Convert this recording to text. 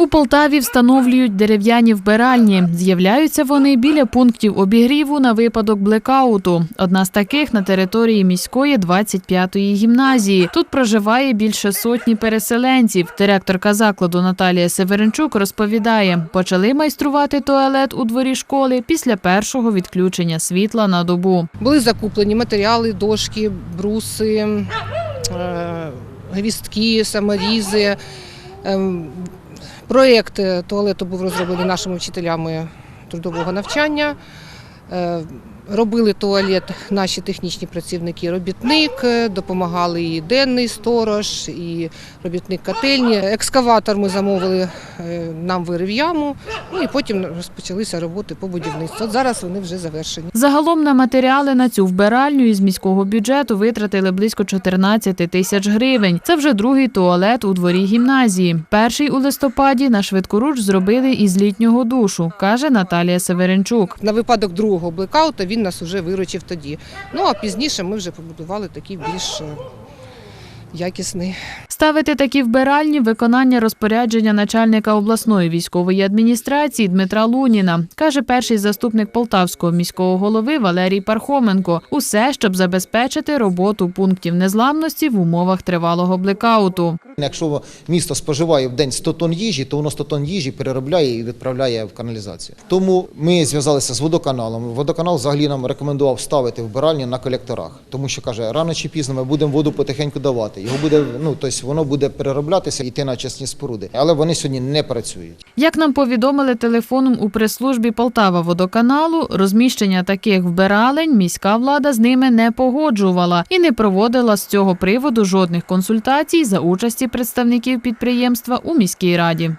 У Полтаві встановлюють дерев'яні вбиральні. З'являються вони біля пунктів обігріву на випадок блекауту. Одна з таких на території міської 25-ї гімназії. Тут проживає більше сотні переселенців. Директорка закладу Наталія Северенчук розповідає, почали майструвати туалет у дворі школи після першого відключення світла на добу. Були закуплені матеріали, дошки, бруси, е, гвістки, саморізи. Проєкт е, туалету був розроблений нашими вчителями трудового навчання. Е, Робили туалет наші технічні працівники, робітник, е, допомагали і денний сторож, і робітник котельні. Екскаватор ми замовили, е, нам вирив яму, ну і потім розпочалися роботи по будівництву. От зараз вони вже завершені. Загалом на матеріали на цю вбиральню із міського бюджету витратили близько 14 тисяч гривень. Це вже другий туалет у дворі гімназії. Перший у листопаді на швидкоруч зробили із літнього душу, каже Наталія Северенчук. На випадок другого блекаута він нас вже виручив тоді. Ну а пізніше ми вже побудували такий більш е, якісний. Ставити такі вбиральні виконання розпорядження начальника обласної військової адміністрації Дмитра Луніна, каже перший заступник полтавського міського голови Валерій Пархоменко. Усе, щоб забезпечити роботу пунктів незламності в умовах тривалого блекауту. Якщо місто споживає в день 100 тонн їжі, то воно 100 тонн їжі переробляє і відправляє в каналізацію. Тому ми зв'язалися з водоканалом. Водоканал взагалі нам рекомендував ставити вбиральні на колекторах, тому що каже, рано чи пізно ми будемо воду потихеньку давати. Його буде ну тобто воно буде перероблятися і йти на чесні споруди. Але вони сьогодні не працюють. Як нам повідомили телефоном у прес-службі Полтава водоканалу, розміщення таких вбиралень міська влада з ними не погоджувала і не проводила з цього приводу жодних консультацій за участі представників підприємства у міській раді.